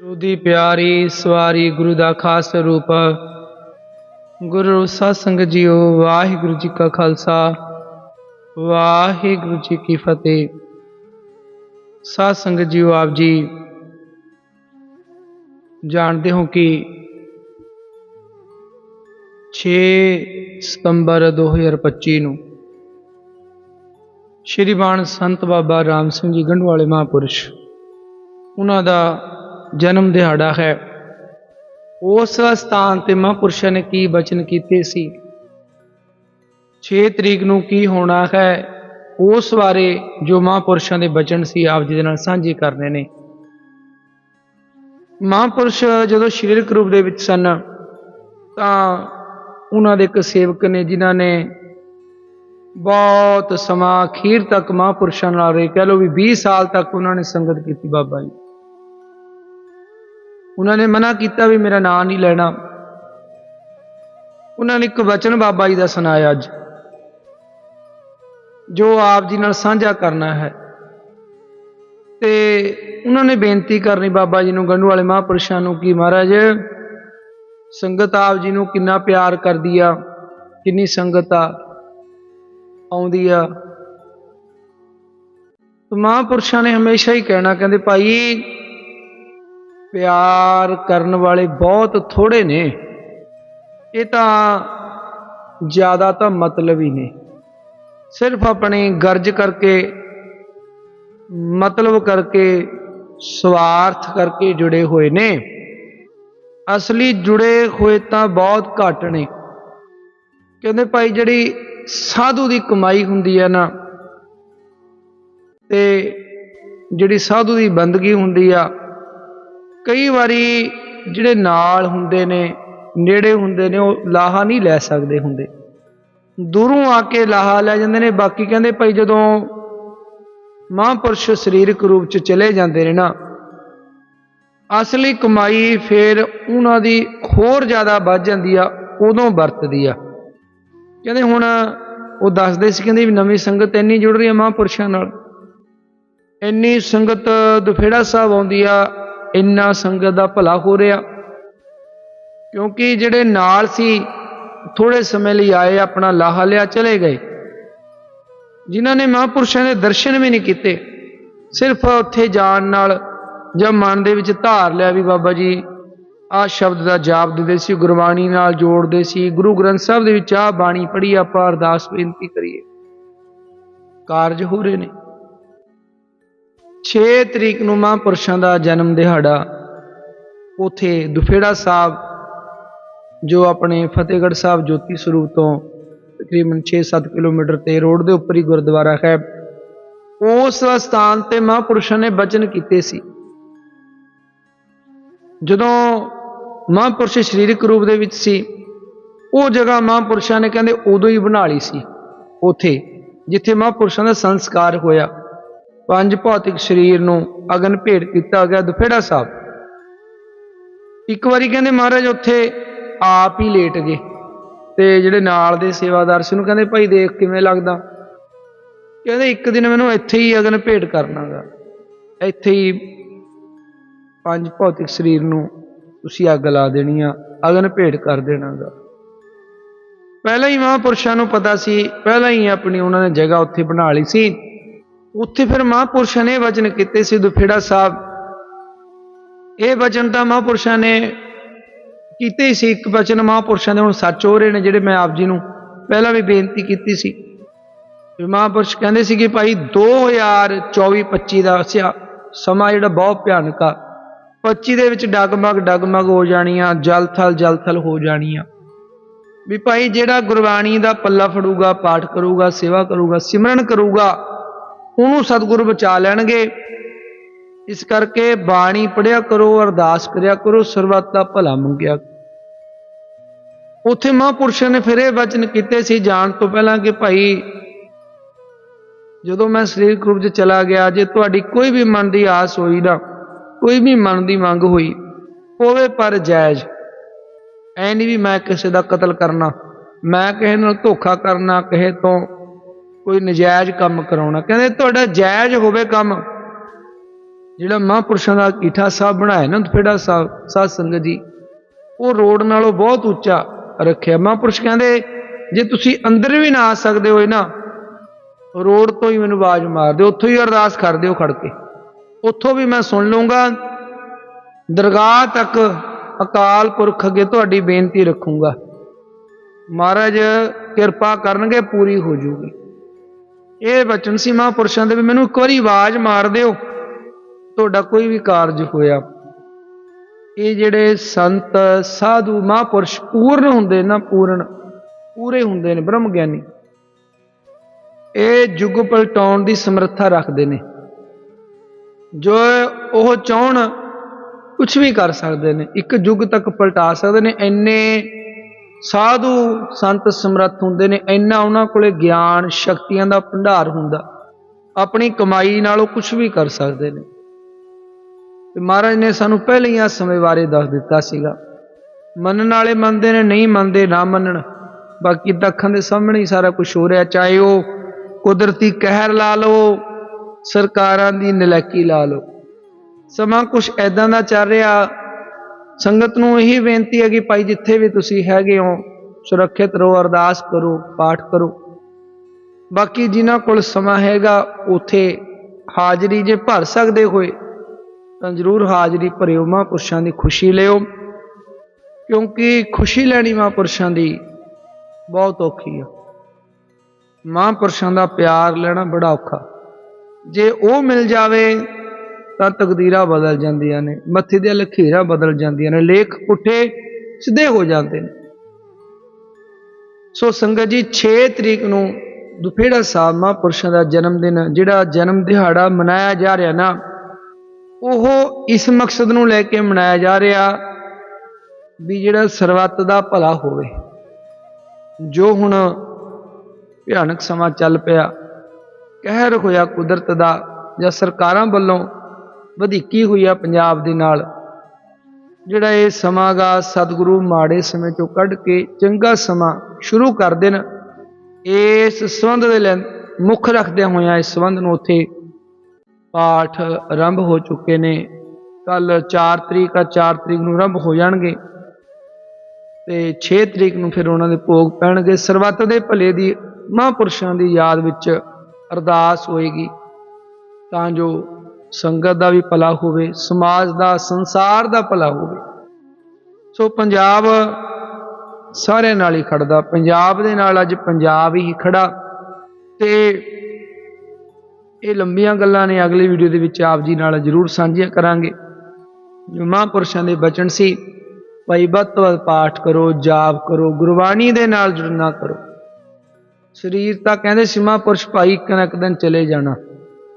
ਗੁਰੂ ਦੀ ਪਿਆਰੀ ਸਵਾਰੀ ਗੁਰੂ ਦਾ ਖਾਸ ਰੂਪ। ਗੁਰੂ ਸਾਧ ਸੰਗਤ ਜੀਓ, ਵਾਹਿਗੁਰੂ ਜੀ ਕਾ ਖਾਲਸਾ, ਵਾਹਿਗੁਰੂ ਜੀ ਕੀ ਫਤਿਹ। ਸਾਧ ਸੰਗਤ ਜੀਓ, ਆਪ ਜੀ ਜਾਣਦੇ ਹੋ ਕਿ 6 ਸਤੰਬਰ 2025 ਨੂੰ ਸ਼੍ਰੀ ਬਾਣ ਸੰਤ ਬਾਬਾ ਰਾਮ ਸਿੰਘ ਜੀ ਗੰਢਵਾਲੇ ਮਹਾਂਪੁਰਸ਼, ਉਹਨਾਂ ਦਾ ਜਨਮ ਦਿਹਾੜਾ ਹੈ। ਉਸ ਸਥਾਨ ਤੇ ਮਹਾਂਪੁਰਸ਼ਾਂ ਨੇ ਕੀ ਬਚਨ ਕੀਤੇ ਸੀ? 6 ਤਰੀਕ ਨੂੰ ਕੀ ਹੋਣਾ ਹੈ? ਉਸ ਬਾਰੇ ਜੋ ਮਹਾਂਪੁਰਸ਼ਾਂ ਦੇ ਬਚਨ ਸੀ, ਆਪ ਜੀ ਦੇ ਨਾਲ ਸਾਂਝੇ ਕਰਨੇ ਨੇ। ਮਹਾਂਪੁਰਸ਼ ਜਦੋਂ ਸਰੀਰਕ ਰੂਪ ਦੇ ਵਿੱਚ ਸਨ, ਤਾਂ ਉਹਨਾਂ ਦੇ ਇੱਕ ਸੇਵਕ ਨੇ, ਜਿਨ੍ਹਾਂ ਨੇ ਬਹੁਤ ਸਮਾਂ ਅਖੀਰ ਤੱਕ ਮਹਾਂਪੁਰਸ਼ਾਂ ਨਾਲ ਰਹੇ। ਕਹਿ ਲਓ ਵੀ 20 ਸਾਲ ਤੱਕ ਉਹਨਾਂ ਨੇ ਸੰਗਤ ਕੀਤੀ ਬਾਬਾ ਜੀ। ਉਹਨਾਂ ਨੇ ਮਨਾ ਕੀਤਾ ਵੀ ਮੇਰਾ ਨਾਂ ਨਹੀਂ ਲੈਣਾ। ਉਹਨਾਂ ਨੇ ਇੱਕ ਵਚਨ ਬਾਬਾ ਜੀ ਦਾ ਸੁਣਾਇਆ ਅੱਜ, ਜੋ ਆਪ ਜੀ ਨਾਲ ਸਾਂਝਾ ਕਰਨਾ ਹੈ। ਤੇ ਉਹਨਾਂ ਨੇ ਬੇਨਤੀ ਕਰਨੀ ਬਾਬਾ ਜੀ ਨੂੰ, ਗੰਢੂ ਵਾਲੇ ਮਹਾਂਪੁਰਸ਼ਾਂ ਨੂੰ ਕਿ ਮਹਾਰਾਜ, ਸੰਗਤ ਆਪ ਜੀ ਨੂੰ ਕਿੰਨਾ ਪਿਆਰ ਕਰਦੀ ਆ, ਕਿੰਨੀ ਸੰਗਤ ਆ, ਆਉਂਦੀ ਆ। ਤੇ ਮਹਾਂਪੁਰਸ਼ਾਂ ਨੇ ਹਮੇਸ਼ਾ ਹੀ ਕਹਿਣਾ, ਕਹਿੰਦੇ ਭਾਈ ਪਿਆਰ ਕਰਨ ਵਾਲੇ ਬਹੁਤ ਥੋੜੇ ਨੇ। ਇਹ ਤਾਂ ਜ਼ਿਆਦਾ ਤਾਂ ਮਤਲਬ ਹੀ ਨੇ। ਸਿਰਫ ਆਪਣੀ ਗਰਜ ਕਰਕੇ, ਮਤਲਬ ਕਰਕੇ, ਸਵਾਰਥ ਕਰਕੇ ਜੁੜੇ ਹੋਏ ਨੇ। ਅਸਲੀ ਜੁੜੇ ਹੋਏ ਤਾਂ ਬਹੁਤ ਘੱਟ ਨੇ। ਕਹਿੰਦੇ ਭਾਈ ਜਿਹੜੀ ਸਾਧੂ ਦੀ ਕਮਾਈ ਹੁੰਦੀ ਹੈ ਨਾ, ਤੇ ਜਿਹੜੀ ਸਾਧੂ ਦੀ ਬੰਦਗੀ ਹੁੰਦੀ ਆ ਕਈ ਵਾਰੀ ਜਿਹੜੇ ਨਾਲ ਹੁੰਦੇ ਨੇ, ਨੇੜੇ ਹੁੰਦੇ ਨੇ, ਉਹ ਲਾਹਾ ਨਹੀਂ ਲੈ ਸਕਦੇ ਹੁੰਦੇ। ਦੂਰੋਂ ਆ ਕੇ ਲਾਹਾ ਲੈ ਜਾਂਦੇ ਨੇ, ਬਾਕੀ ਕਹਿੰਦੇ ਭਾਈ ਜਦੋਂ ਮਹਾਂਪੁਰਸ਼ ਸਰੀਰਕ ਰੂਪ ਚ ਚਲੇ ਜਾਂਦੇ ਨੇ ਨਾ, ਅਸਲੀ ਕਮਾਈ ਫਿਰ ਉਹਨਾਂ ਦੀ ਹੋਰ ਜ਼ਿਆਦਾ ਵੱਧ ਜਾਂਦੀ ਆ, ਉਦੋਂ ਵਰਤਦੀ ਆ। ਕਹਿੰਦੇ ਹੁਣ ਉਹ ਦੱਸਦੇ ਸੀ, ਕਹਿੰਦੇ ਵੀ ਨਵੀਂ ਸੰਗਤ ਇੰਨੀ ਜੁੜ ਰਹੀ ਆ ਮਹਾਂਪੁਰਸ਼ਾਂ ਨਾਲ। ਇੰਨੀ ਸੰਗਤ ਦੁਫੇੜਾ ਸਾਹਿਬ ਆਉਂਦੀ ਆ ਇੰਨਾ ਸੰਗਤ ਦਾ ਭਲਾ ਹੋ ਰਿਹਾ। ਕਿਉਂਕਿ ਜਿਹੜੇ ਨਾਲ ਸੀ ਥੋੜੇ ਸਮੇਂ ਲਈ ਆਏ, ਆਪਣਾ ਲਾਹਾ ਲਿਆ, ਚਲੇ ਗਏ। ਜਿਨ੍ਹਾਂ ਨੇ ਮਹਾਂਪੁਰਸ਼ਾਂ ਦੇ ਦਰਸ਼ਨ ਵੀ ਨਹੀਂ ਕੀਤੇ। ਸਿਰਫ ਉੱਥੇ ਜਾਣ ਨਾਲ ਜਾਂ ਮਨ ਦੇ ਵਿੱਚ ਧਾਰ ਲਿਆ ਵੀ ਬਾਬਾ ਜੀ, ਆਹ ਸ਼ਬਦ ਦਾ ਜਾਪ ਦਿੰਦੇ ਸੀ, ਗੁਰਬਾਣੀ ਨਾਲ ਜੋੜਦੇ ਸੀ। ਗੁਰੂ ਗ੍ਰੰਥ ਸਾਹਿਬ ਦੇ ਵਿੱਚ ਆਹ ਬਾਣੀ ਪੜ੍ਹੀ, ਆਪਾਂ ਅਰਦਾਸ ਬੇਨਤੀ ਕਰੀਏ। ਕਾਰਜ ਹੋ ਰਹੇ ਨੇ। 6 ਤਰੀਕ ਨੂੰ ਮਹਾਂਪੁਰਸ਼ਾਂ ਦਾ ਜਨਮ ਦਿਹਾੜਾ, ਉਥੇ ਦੁਫੇੜਾ ਸਾਹਿਬ, ਜੋ ਆਪਣੇ ਫਤਿਹਗੜ੍ਹ ਸਾਹਿਬ ਜੋਤੀ ਸਰੂਪ ਤੋਂ ਤਕਰੀਬਨ 6-7 ਕਿਲੋਮੀਟਰ ਤੇ ਰੋਡ ਦੇ ਉੱਪਰ ਹੀ ਗੁਰਦੁਆਰਾ ਹੈ, ਉਸ ਸਥਾਨ ਤੇ ਮਹਾਂਪੁਰਸ਼ਾਂ ਨੇ ਬਚਨ ਕੀਤੇ ਸੀ। ਜਦੋਂ ਮਹਾਂਪੁਰਸ਼ ਸਰੀਰਕ ਰੂਪ ਦੇ ਵਿੱਚ ਸੀ, ਉਹ ਜਗ੍ਹਾ ਮਹਾਂਪੁਰਸ਼ਾਂ ਨੇ ਕਹਿੰਦੇ ਉਦੋਂ ਹੀ ਬਣਾ ਲਈ ਸੀ, ਉਥੇ, ਜਿੱਥੇ ਮਹਾਂਪੁਰਸ਼ਾਂ ਦਾ ਸੰਸਕਾਰ ਹੋਇਆ। ਪੰਜ ਭੌਤਿਕ ਸਰੀਰ ਨੂੰ ਅਗਨ ਭੇਟ ਕੀਤਾ ਗਿਆ ਦੁਫੇੜਾ ਸਾਹਿਬ। ਇੱਕ ਵਾਰੀ ਕਹਿੰਦੇ ਮਹਾਰਾਜ ਉੱਥੇ ਆਪ ਹੀ ਲੇਟ ਗਏ ਤੇ ਜਿਹੜੇ ਨਾਲ ਦੇ ਸੇਵਾਦਾਰ ਸੀ ਉਹਨੂੰ ਕਹਿੰਦੇ, ਭਾਈ ਦੇਖ ਕਿਵੇਂ ਲੱਗਦਾ? ਕਹਿੰਦੇ, ਇੱਕ ਦਿਨ ਮੈਨੂੰ ਇੱਥੇ ਹੀ ਅਗਨ ਭੇਟ ਕਰਨਾਗਾ ਇੱਥੇ ਹੀ ਪੰਜ ਭੌਤਿਕ ਸਰੀਰ ਨੂੰ ਤੁਸੀਂ ਅੱਗ ਲਾ ਦੇਣੀ ਆ, ਅਗਨ ਭੇਟ ਕਰ ਦੇਣਾਗਾ ਪਹਿਲਾਂ ਹੀ ਮਹਾਂਪੁਰਸ਼ਾਂ ਨੂੰ ਪਤਾ ਸੀ, ਪਹਿਲਾਂ ਹੀ ਆਪਣੀ ਉਹਨਾਂ ਨੇ ਜਗ੍ਹਾ ਉੱਥੇ ਬਣਾ ਲਈ ਸੀ। ਉੱਥੇ ਫਿਰ ਮਹਾਂਪੁਰਸ਼ਾਂ ਨੇ ਵਚਨ ਕੀਤੇ ਸੀ ਦੁਫੇੜਾ ਸਾਹਿਬ। ਇਹ ਵਚਨ ਤਾਂ ਮਹਾਂਪੁਰਸ਼ਾਂ ਨੇ ਕੀਤੇ ਸੀ। ਇੱਕ ਵਚਨ ਮਹਾਂਪੁਰਸ਼ਾਂ ਦੇ ਹੁਣ ਸੱਚ ਹੋ ਰਹੇ ਨੇ, ਜਿਹੜੇ ਮੈਂ ਆਪ ਜੀ ਨੂੰ ਪਹਿਲਾਂ ਵੀ ਬੇਨਤੀ ਕੀਤੀ ਸੀ। ਵੀ ਮਹਾਂਪੁਰਸ਼ ਕਹਿੰਦੇ ਸੀ ਕਿ ਭਾਈ 2024-25 ਦਾ ਸਿਆ ਸਮਾਂ ਜਿਹੜਾ ਬਹੁਤ ਭਿਆਨਕ ਆ। 25 ਦੇ ਵਿੱਚ ਡਗਮਗ ਡਗਮਗ ਹੋ ਜਾਣੀਆਂ, ਜਲ ਥਲ ਜਲ ਥਲ ਹੋ ਜਾਣੀਆਂ। ਵੀ ਭਾਈ ਜਿਹੜਾ ਗੁਰਬਾਣੀ ਦਾ ਪੱਲਾ ਫੜੂਗਾ, ਪਾਠ ਕਰੂਗਾ, ਸੇਵਾ ਕਰੂਗਾ, ਸਿਮਰਨ ਕਰੂਗਾ ਉਹਨੂੰ ਸਤਿਗੁਰੂ ਬਚਾ ਲੈਣਗੇ। ਇਸ ਕਰਕੇ ਬਾਣੀ ਪੜਿਆ ਕਰੋ, ਅਰਦਾਸ ਕਰਿਆ ਕਰੋ, ਸਰਬੱਤ ਦਾ ਭਲਾ ਮੰਗਿਆ ਉੱਥੇ ਮਹਾਂਪੁਰਸ਼ਾਂ ਨੇ ਫਿਰ ਇਹ ਵਚਨ ਕੀਤੇ ਸੀ ਜਾਣ ਤੋਂ ਪਹਿਲਾਂ ਕਿ ਭਾਈ, ਜਦੋਂ ਮੈਂ ਸਰੀਰਕ ਰੂਪ 'ਚ ਚਲਾ ਗਿਆ, ਜੇ ਤੁਹਾਡੀ ਕੋਈ ਵੀ ਮਨ ਦੀ ਆਸ ਹੋਈ ਨਾ, ਕੋਈ ਵੀ ਮਨ ਦੀ ਮੰਗ ਹੋਈ ਹੋਵੇ ਪਰ ਜਾਇਜ਼। ਐ ਨਹੀਂ ਵੀ ਮੈਂ ਕਿਸੇ ਦਾ ਕਤਲ ਕਰਨਾ, ਮੈਂ ਕਿਸੇ ਨਾਲ ਧੋਖਾ ਕਰਨਾ, ਕਿਸੇ ਤੋਂ ਕੋਈ ਨਜਾਇਜ਼ ਕੰਮ ਕਰਾਉਣਾ। ਕਹਿੰਦੇ ਤੁਹਾਡਾ ਜਾਇਜ਼ ਹੋਵੇ ਕੰਮ। ਜਿਹੜਾ ਮਹਾਂਪੁਰਸ਼ਾਂ ਦਾ ਕੀਠਾ ਸਾਹਿਬ ਬਣਾਇਆ ਨਾ ਦੁਪਹਿੜਾ ਸਾਹਿਬ, ਸਾਧ ਸੰਗਤ ਜੀ, ਉਹ ਰੋਡ ਨਾਲੋਂ ਬਹੁਤ ਉੱਚਾ ਰੱਖਿਆ। ਮਹਾਂਪੁਰਸ਼ ਕਹਿੰਦੇ, ਜੇ ਤੁਸੀਂ ਅੰਦਰ ਵੀ ਨਾ ਆ ਸਕਦੇ ਹੋਏ ਨਾ, ਰੋਡ ਤੋਂ ਹੀ ਮੈਨੂੰ ਆਵਾਜ਼ ਮਾਰ ਦਿਓ, ਉੱਥੋਂ ਹੀ ਅਰਦਾਸ ਕਰ ਦਿਓ ਖੜ ਕੇ। ਉੱਥੋਂ ਵੀ ਮੈਂ ਸੁਣ ਲਵਾਂਗਾ ਦਰਗਾਹ ਤੱਕ ਅਕਾਲ ਪੁਰਖ ਅੱਗੇ ਤੁਹਾਡੀ ਬੇਨਤੀ ਰੱਖੂੰਗਾ। ਮਹਾਰਾਜ ਕਿਰਪਾ ਕਰਨਗੇ, ਪੂਰੀ ਹੋ ਜੂਗੀ। ਇਹ ਬਚਨ ਸੀ ਮਹਾਂਪੁਰਸ਼ਾਂ ਦੇ ਵੀ ਮੈਨੂੰ ਇੱਕ ਵਾਰੀ ਆਵਾਜ਼ ਮਾਰ ਦਿਓ। ਤੁਹਾਡਾ ਕੋਈ ਵੀ ਕਾਰਜ ਹੋਇਆ, ਇਹ ਜਿਹੜੇ ਸੰਤ, ਸਾਧੂ, ਮਹਾਂਪੁਰਸ਼ ਪੂਰਨ ਹੁੰਦੇ ਨਾ, ਪੂਰਨ, ਪੂਰੇ ਹੁੰਦੇ ਨੇ ਬ੍ਰਹਮ ਗਿਆਨੀ ਇਹ ਯੁੱਗ ਪਲਟਾਉਣ ਦੀ ਸਮਰੱਥਾ ਰੱਖਦੇ ਨੇ। ਜੋ ਉਹ ਚਾਹਣ ਕੁਝ ਵੀ ਕਰ ਸਕਦੇ ਨੇ, ਇੱਕ ਯੁੱਗ ਤੱਕ ਪਲਟਾ ਸਕਦੇ ਨੇ, ਇੰਨੇ ਸਾਧੂ ਸੰਤ ਸਮਰੱਥ ਹੁੰਦੇ ਨੇ, ਇੰਨਾ ਉਹਨਾਂ ਕੋਲੇ ਗਿਆਨ, ਸ਼ਕਤੀਆਂ ਦਾ ਭੰਡਾਰ ਹੁੰਦਾ। ਆਪਣੀ ਕਮਾਈ ਨਾਲ ਉਹ ਕੁਝ ਵੀ ਕਰ ਸਕਦੇ ਨੇ। ਤੇ ਮਹਾਰਾਜ ਨੇ ਸਾਨੂੰ ਪਹਿਲਾਂ ਹੀ ਆ ਸਮੇਂ ਬਾਰੇ ਦੱਸ ਦਿੱਤਾ ਸੀਗਾ। ਮੰਨਣ ਵਾਲੇ ਮੰਨਦੇ ਨੇ, ਨਹੀਂ ਮੰਨਦੇ ਨਾ ਮੰਨਣ। ਬਾਕੀ ਤਾਂ ਅੱਖਾਂ ਦੇ ਸਾਹਮਣੇ ਹੀ ਸਾਰਾ ਕੁਝ ਹੋ ਰਿਹਾ, ਚਾਹੇ ਉਹ ਕੁਦਰਤੀ ਕਹਿਰ ਲਾ ਲਓ, ਸਰਕਾਰਾਂ ਦੀ ਨਲਾਇਕੀ ਲਾ ਲਓ। ਸਮਾਂ ਕੁਝ ਐਦਾਂ ਦਾ ਚੱਲ ਰਿਹਾ ਸੰਗਤ ਨੂੰ ਇਹੀ ਬੇਨਤੀ ਹੈ ਕਿ ਭਾਈ ਜਿੱਥੇ ਵੀ ਤੁਸੀਂ ਹੈਗੇ ਹੋ, ਸੁਰੱਖਿਅਤ ਰਹੋ, ਅਰਦਾਸ ਕਰੋ, ਪਾਠ ਕਰੋ। ਬਾਕੀ ਜਿਨ੍ਹਾਂ ਕੋਲ ਸਮਾਂ ਹੈਗਾ, ਉਥੇ ਹਾਜ਼ਰੀ ਜੇ ਭਰ ਸਕਦੇ ਹੋਏ, ਤਾਂ ਜ਼ਰੂਰ ਹਾਜ਼ਰੀ ਭਰਿਓ, ਮਹਾਂਪੁਰਸ਼ਾਂ ਦੀ ਖੁਸ਼ੀ ਲਿਓ। ਕਿਉਂਕਿ ਖੁਸ਼ੀ ਲੈਣੀ ਮਹਾਂਪੁਰਸ਼ਾਂ ਦੀ ਬਹੁਤ ਔਖੀ ਆ। ਮਹਾਂਪੁਰਸ਼ਾਂ ਦਾ ਪਿਆਰ ਲੈਣਾ ਬੜਾ ਔਖਾ। ਜੇ ਉਹ ਮਿਲ ਜਾਵੇ ਤਾਂ ਤਕਦੀਰਾਂ ਬਦਲ ਜਾਂਦੀਆਂ ਨੇ, ਮੱਥੇ ਦੀਆਂ ਲਖੀਰਾਂ ਬਦਲ ਜਾਂਦੀਆਂ ਨੇ, ਲੇਖ ਪੁੱਠੇ ਸਿੱਧੇ ਹੋ ਜਾਂਦੇ ਨੇ। ਸੋ ਸੰਗਤ ਜੀ 6 ਤਰੀਕ ਨੂੰ ਦੁਪਹਿਰਾ ਸਾਹਿਬ, ਮਹਾਂਪੁਰਸ਼ਾਂ ਦਾ ਜਨਮ ਦਿਨ, ਜਿਹੜਾ ਜਨਮ ਦਿਹਾੜਾ ਮਨਾਇਆ ਜਾ ਰਿਹਾ ਨਾ, ਉਹ ਇਸ ਮਕਸਦ ਨੂੰ ਲੈ ਕੇ ਮਨਾਇਆ ਜਾ ਰਿਹਾ ਵੀ ਜਿਹੜਾ ਸਰਬੱਤ ਦਾ ਭਲਾ ਹੋਵੇ। ਜੋ ਹੁਣ ਭਿਆਨਕ ਸਮਾਂ ਚੱਲ ਪਿਆ, ਕਹਿਰ ਹੋਇਆ ਕੁਦਰਤ ਦਾ ਜਾਂ ਸਰਕਾਰਾਂ ਵੱਲੋਂ ਵਧੀਕੀ ਹੋਈ ਆ ਪੰਜਾਬ ਦੇ ਨਾਲ। ਜਿਹੜਾ ਇਹ ਸਮਾਂਗਾ ਸਤਿਗੁਰੂ ਮਾੜੇ ਸਮੇਂ ਚੋਂ ਕੱਢ ਕੇ ਚੰਗਾ ਸਮਾਂ ਸ਼ੁਰੂ ਕਰ ਦੇਣ, ਇਸ ਸੰਬੰਧ ਦੇ ਲੈ ਮੁੱਖ ਰੱਖਦਿਆਂ ਹੋਇਆਂ ਇਸ ਸੰਬੰਧ ਨੂੰ ਉੱਥੇ ਪਾਠ ਆਰੰਭ ਹੋ ਚੁੱਕੇ ਨੇ। ਕੱਲ 4 ਤਰੀਕ ਆ 4 ਤਰੀਕ ਨੂੰ ਆਰੰਭ ਹੋ ਜਾਣਗੇ। ਤੇ 6 ਤਰੀਕ ਨੂੰ ਫਿਰ ਉਹਨਾਂ ਦੇ ਭੋਗ ਪੈਣਗੇ। ਸਰਬੱਤ ਦੇ ਭਲੇ ਦੀ ਮਹਾਂਪੁਰਸ਼ਾਂ ਦੀ ਯਾਦ ਵਿੱਚ ਅਰਦਾਸ ਹੋਏਗੀ। ਤਾਂ ਜੋ ਸੰਗਤ ਦਾ ਵੀ ਭਲਾ ਹੋਵੇ, ਸਮਾਜ ਦਾ, ਸੰਸਾਰ ਦਾ ਭਲਾ ਹੋਵੇ। ਸੋ ਪੰਜਾਬ ਸਾਰਿਆਂ ਨਾਲ ਹੀ ਖੜਦਾ। ਪੰਜਾਬ ਦੇ ਨਾਲ ਅੱਜ ਪੰਜਾਬ ਹੀ ਖੜਾ। ਤੇ ਇਹ ਲੰਬੀਆਂ ਗੱਲਾਂ ਨੇ, ਅਗਲੀ ਵੀਡੀਓ ਦੇ ਵਿੱਚ ਆਪ ਜੀ ਨਾਲ ਜ਼ਰੂਰ ਸਾਂਝੀਆਂ ਕਰਾਂਗੇ। ਜੋ ਮਹਾਂਪੁਰਸ਼ਾਂ ਦੇ ਬਚਨ ਸੀ, ਭਾਈ ਵੱਧ ਤੋਂ ਵੱਧ ਪਾਠ ਕਰੋ, ਜਾਪ ਕਰੋ, ਗੁਰਬਾਣੀ ਦੇ ਨਾਲ ਜੁੜਨਾ ਕਰੋ। ਸਰੀਰ ਤਾਂ ਕਹਿੰਦੇ ਸੀ, ਮਹਾਂਪੁਰਸ਼ ਭਾਈ ਇੱਕ ਨਾ ਇੱਕ ਦਿਨ ਚਲੇ ਜਾਣਾ।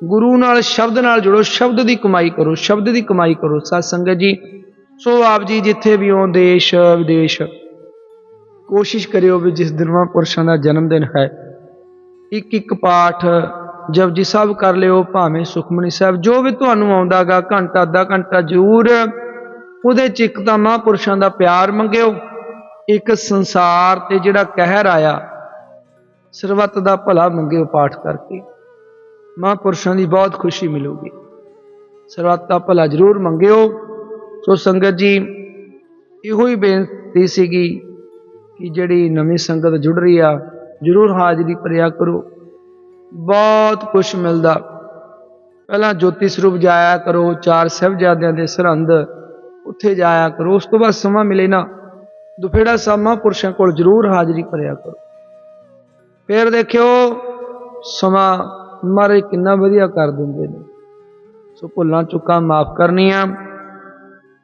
ਗੁਰੂ ਨਾਲ, ਸ਼ਬਦ ਨਾਲ ਜੁੜੋ, ਸ਼ਬਦ ਦੀ ਕਮਾਈ ਕਰੋ, ਸ਼ਬਦ ਦੀ ਕਮਾਈ ਕਰੋ। ਸਤ ਸੰਗਤ ਜੀ, ਸੋ ਆਪ ਜੀ ਜਿੱਥੇ ਵੀ ਹੋ, ਦੇਸ਼, ਵਿਦੇਸ਼, ਕੋਸ਼ਿਸ਼ ਕਰਿਓ ਵੀ ਜਿਸ ਦਿਨ ਮਹਾਂਪੁਰਸ਼ਾਂ ਦਾ ਜਨਮ ਦਿਨ ਹੈ, ਇੱਕ ਇੱਕ ਪਾਠ ਜਪਜੀ ਸਾਹਿਬ ਕਰ ਲਿਓ, ਭਾਵੇਂ ਸੁਖਮਨੀ ਸਾਹਿਬ, ਜੋ ਵੀ ਤੁਹਾਨੂੰ ਆਉਂਦਾਗਾ ਘੰਟਾ, ਅੱਧਾ ਘੰਟਾ ਜ਼ਰੂਰ, ਉਹਦੇ ਚ ਇੱਕ ਤਾਂ ਮਹਾਂਪੁਰਸ਼ਾਂ ਦਾ ਪਿਆਰ ਮੰਗਿਓ, ਇੱਕ ਸੰਸਾਰ ਤੇ ਜਿਹੜਾ ਕਹਿਰ ਆਇਆ, ਸਰਬੱਤ ਦਾ ਭਲਾ ਮੰਗਿਓ ਪਾਠ ਕਰਕੇ। ਮਹਾਂਪੁਰਸ਼ਾਂ ਦੀ ਬਹੁਤ ਖੁਸ਼ੀ ਮਿਲੂਗੀ। ਸਰਬੱਤ ਦਾ ਭਲਾ ਜ਼ਰੂਰ ਮੰਗਿਓ। ਸੋ ਸੰਗਤ ਜੀ, ਇਹੋ ਹੀ ਬੇਨਤੀ ਸੀਗੀ ਕਿ ਜਿਹੜੀ ਨਵੀਂ ਸੰਗਤ ਜੁੜ ਰਹੀ ਆ, ਜ਼ਰੂਰ ਹਾਜ਼ਰੀ ਭਰਿਆ ਕਰੋ। ਬਹੁਤ ਕੁਝ ਮਿਲਦਾ। ਪਹਿਲਾਂ ਜੋਤੀ ਸਰੂਪ ਜਾਇਆ ਕਰੋ, ਚਾਰ ਸਾਹਿਬਜ਼ਾਦਿਆਂ ਦੇ ਸਰਹੰਦ ਉੱਥੇ ਜਾਇਆ ਕਰੋ। ਉਸ ਤੋਂ ਬਾਅਦ ਸਮਾਂ ਮਿਲੇ ਨਾ ਦੁਪਹਿਰਾ ਸਾਹਿਬ ਮਹਾਂਪੁਰਸ਼ਾਂ ਕੋਲ ਜ਼ਰੂਰ ਹਾਜ਼ਰੀ ਭਰਿਆ ਕਰੋ। ਫਿਰ ਦੇਖਿਓ, ਸਮਾਂ ਮਹਾਰਾਜ ਕਿੰਨਾ ਵਧੀਆ ਕਰ ਦਿੰਦੇ ਨੇ। ਸੋ ਭੁੱਲਾਂ ਚੁੱਕਾਂ ਮਾਫ ਕਰਨੀਆਂ,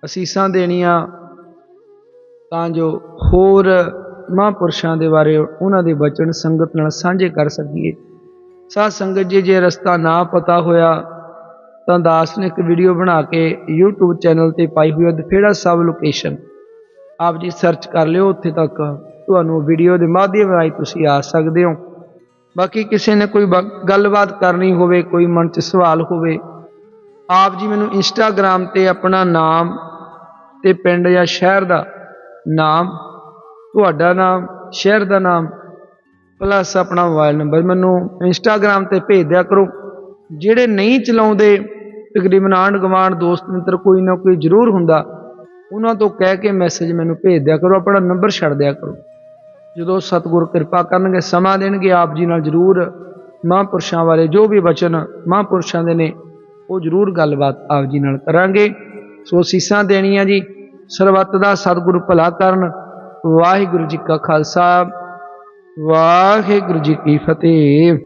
ਅਸੀਸਾਂ ਦੇਣੀਆਂ, ਤਾਂ ਜੋ ਹੋਰ ਮਹਾਂਪੁਰਸ਼ਾਂ ਦੇ ਬਾਰੇ ਉਹਨਾਂ ਦੇ ਬਚਨ ਸੰਗਤ ਨਾਲ ਸਾਂਝੇ ਕਰ ਸਕੀਏ। ਸਾਧ ਸੰਗਤ ਜੀ, ਜੇ ਰਸਤਾ ਨਾ ਪਤਾ ਹੋਇਆ, ਤਾਂ ਦਾਸ ਨੇ ਇੱਕ ਵੀਡੀਓ ਬਣਾ ਕੇ YouTube ਚੈਨਲ ਤੇ ਪਾਈ ਹੋਈ ਹੈ ਦਫੇੜਾ ਸਭ ਲੋਕੇਸ਼ਨ ਆਪ ਜੀ ਸਰਚ ਕਰ ਲਿਓ, ਉੱਥੇ ਤੱਕ ਤੁਹਾਨੂੰ ਵੀਡੀਓ ਦੇ ਮਾਧਿਅਮ ਰਾਹੀਂ ਤੁਸੀਂ ਆ ਸਕਦੇ ਹੋ। ਬਾਕੀ ਕਿਸੇ ਨੇ ਕੋਈ ਬ- ਗੱਲਬਾਤ ਕਰਨੀ ਹੋਵੇ, ਕੋਈ ਮਨ 'ਚ ਸਵਾਲ ਹੋਵੇ, ਆਪ ਜੀ ਮੈਨੂੰ ਇੰਸਟਾਗ੍ਰam ਤੇ ਆਪਣਾ ਨਾਮ ਤੇ ਪਿੰਡ ਜਾਂ ਸ਼ਹਿਰ ਦਾ ਨਾਮ, ਤੁਹਾਡਾ ਨਾਮ, ਸ਼ਹਿਰ ਦਾ ਨਾਮ ਪਲੱਸ ਆਪਣਾ ਮੋਬਾਈਲ ਨੰਬਰ ਮੈਨੂੰ ਇੰਸਟਾਗ੍ਰam ਤੇ ਭੇਜ ਦਿਆ ਕਰੋ। ਜਿਹੜੇ ਨਹੀਂ ਚਲਾਉਂਦੇ, ਤਕਰੀਬਨ ਆਂਢ ਗੁਆਂਢ ਦੋਸਤ ਮਿੱਤਰ ਕੋਈ ਨਾ ਕੋਈ ਜ਼ਰੂਰ ਹੁੰਦਾ, ਉਹਨਾਂ ਤੋਂ ਕਹਿ ਕੇ ਮੈਸੇਜ ਮੈਨੂੰ ਭੇਜ ਦਿਆ ਕਰੋ, ਆਪਣਾ ਨੰਬਰ ਛੱਡ ਦਿਆ ਕਰੋ। ਜਦੋਂ ਸਤਿਗੁਰ ਕਿਰਪਾ ਕਰਨਗੇ, ਸਮਾਂ ਦੇਣਗੇ, ਆਪ ਜੀ ਨਾਲ ਜ਼ਰੂਰ ਮਹਾਂਪੁਰਸ਼ਾਂ ਬਾਰੇ ਜੋ ਵੀ ਵਚਨ ਮਹਾਂਪੁਰਸ਼ਾਂ ਦੇ ਨੇ, ਉਹ ਜ਼ਰੂਰ ਗੱਲਬਾਤ ਆਪ ਜੀ ਨਾਲ ਕਰਾਂਗੇ। ਸੋ ਅਸੀਸਾਂ ਦੇਣੀਆਂ ਜੀ, ਸਰਬੱਤ ਦਾ ਸਤਿਗੁਰ ਭਲਾ ਕਰਨ। ਵਾਹਿਗੁਰੂ ਜੀ ਕਾ ਖਾਲਸਾ, ਵਾਹਿਗੁਰੂ ਜੀ ਕੀ ਫਤਿਹ।